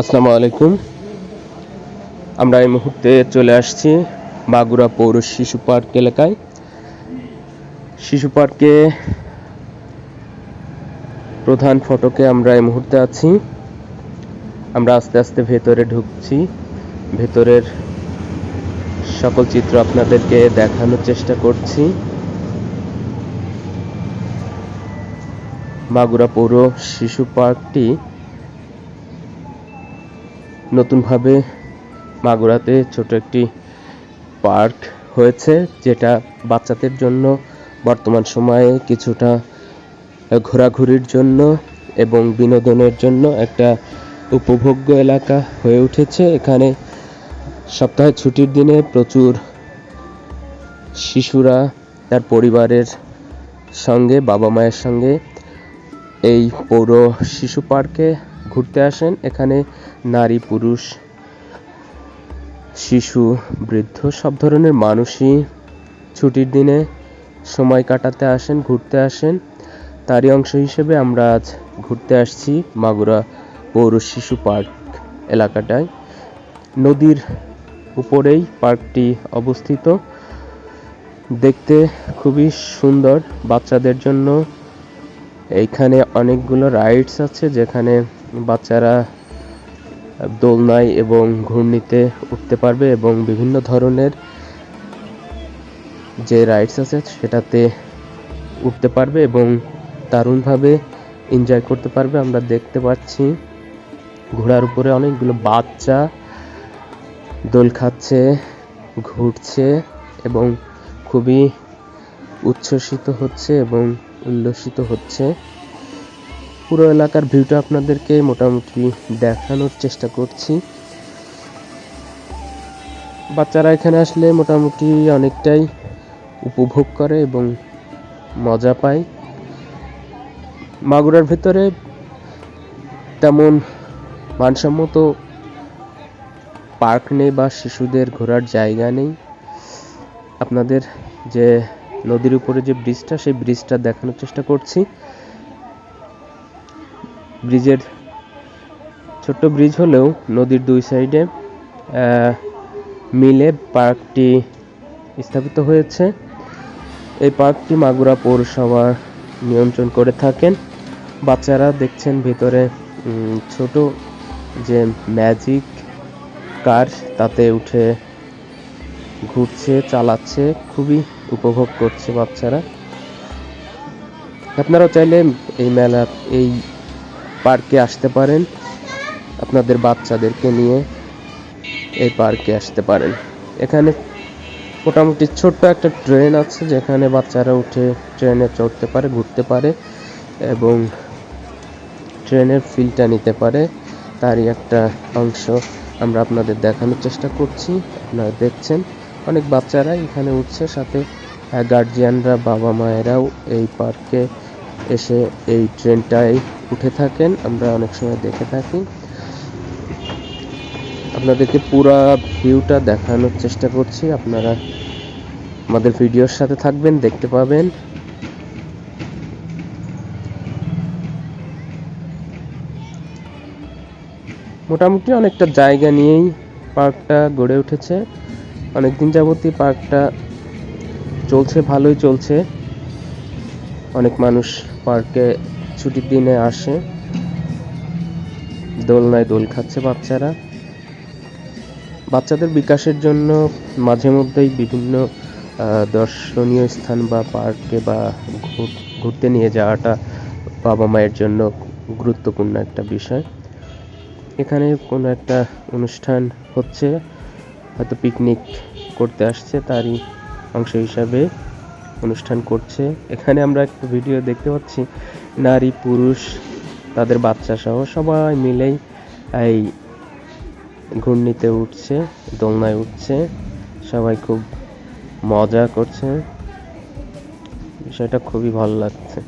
আসসালামু আলাইকুম। আমরা এই মুহূর্তে চলে আসছি মাগুরা পৌর শিশু পার্ক এলাকায়। শিশু পার্কে প্রধান ফটকে আমরা এই মুহূর্তে আছি। আমরা আস্তে আস্তে ভেতরে ঢুকছি। ভেতরের সকল চিত্র আপনাদেরকে দেখানোর চেষ্টা করছি। মাগুরা পৌর শিশু পার্কটি নতুনভাবে মাগুরাতে ছোট একটি পার্ক হয়েছে, যেটা বাচ্চাদের জন্য বর্তমান সময়ে কিছুটা ঘোরাঘুরির জন্য এবং বিনোদনের জন্য একটা উপভোগ্য এলাকা হয়ে উঠেছে। এখানে সপ্তাহে ছুটির দিনে প্রচুর শিশুরা তার পরিবারের সঙ্গে, বাবা মায়ের সঙ্গে এই পৌর শিশু পার্কে ঘুরতে আসেন। এখানে নারী, পুরুষ, শিশু, বৃদ্ধ সব ধরনের মানুষই ছুটির দিনে সময় কাটাতে আসেন, ঘুরতে আসেন। তারই অংশ হিসেবে আমরা আজ ঘুরতে আসছি মাগুরা পৌর শিশু পার্ক এলাকাটায়। নদীর উপরেই পার্কটি অবস্থিত। দেখতে খুবই সুন্দর। বাচ্চাদের জন্য এইখানে অনেকগুলো রাইডস আছে যেখানে বাচ্চারা দোলনায় এবং ঘূর্ণিতে উঠতে পারবে এবং বিভিন্ন ধরনের যে রাইডস আছে সেটাতে উঠতে পারবে এবং দারুণভাবে এনজয় করতে পারবে। আমরা দেখতে পাচ্ছি ঘোড়ার উপরে অনেকগুলো বাচ্চা দোল খাচ্ছে, ঘুরছে এবং খুবই উচ্ছ্বসিত হচ্ছে এবং উল্লসিত হচ্ছে। পুরো এলাকার ভিউটা আপনাদেরকে মোটামুটি দেখানোর চেষ্টা করছি। বাচ্চারা এখানে আসলে মোটামুটি অনেকটাই উপভোগ করে এবং মজা পায়। মাগুরার ভেতরে তেমন মানসম্মত পার্ক নেই বা শিশুদের ঘোরার জায়গা নেই। আপনাদের যে নদীর উপরে যে ব্রিজটা, সেই ব্রিজটা দেখানোর চেষ্টা করছি। ব্রিজের ছোট্ট ব্রিজ হলেও নদীর দুই সাইডে মিলে পার্কটি স্থাপিত হয়েছে। এই পার্কটি মাগুরা পৌরসভা নিয়ন্ত্রণ করে থাকেন। বাচ্চারা দেখছেন ভেতরে ছোট যে ম্যাজিক কার তাতে উঠে ঘুরছে, চালাচ্ছে, খুবই উপভোগ করছে বাচ্চারা। আপনারাও চাইলে এই মেলা এই পার্কে আসতে পারেন। আপনাদের বাচ্চাদেরকে নিয়ে এই পার্কে আসতে পারেন। এখানে মোটামুটি ছোট্ট একটা ট্রেন আছে, যেখানে বাচ্চারা উঠে ট্রেনে চড়তে পারে, ঘুরতে পারে এবং ট্রেনের ফিলটা নিতে পারে। তারই একটা অংশ আমরা আপনাদের দেখানোর চেষ্টা করছি। আপনারা দেখছেন, অনেক বাচ্চারা এখানে উঠছে, সাথে গার্জিয়ানরা বাবা মায়েরাও এই পার্কে এসে এই ট্রেনটায় উঠে থাকেন, আমরা অনেক সময় দেখে থাকি। আপনাদেরকে পুরা ভিউটা দেখানোর চেষ্টা করছি। আপনারা আমাদের ভিডিওর সাথে থাকবেন, দেখতে পাবেন। মোটামুটি অনেকটা জায়গা নিয়েই পার্কটা গড়ে উঠেছে। অনেকদিন যাবতই পার্কটা চলছে, ভালোই চলছে। অনেক মানুষ পার্কে ছুটির দিনে আসে। দোলনায় দোল খাচ্ছে বাচ্চারা। বাচ্চাদের বিকাশের জন্য মাঝে মধ্যেই বিভিন্ন দর্শনীয় স্থান বা পার্কে বা ঘুর- ঘুরতে নিয়ে যাওয়াটা বাবা মায়ের জন্য গুরুত্বপূর্ণ একটা বিষয়। এখানে কোনো একটা অনুষ্ঠান হচ্ছে, হয়তো পিকনিক করতে আসছে তারই অংশ হিসাবে। অনুষ্ঠান করছে। এখানে আমরা একটা ভিডিও দেখতে পাচ্ছি। নারী, পুরুষ, তাদের বাচ্চা সহ সবাই মিলেই এই ঘূর্ণিতে উঠছে, দোলনায় উঠছে। সবাই খুব মজা করছে। বিষয়টা খুবই ভালো লাগছে।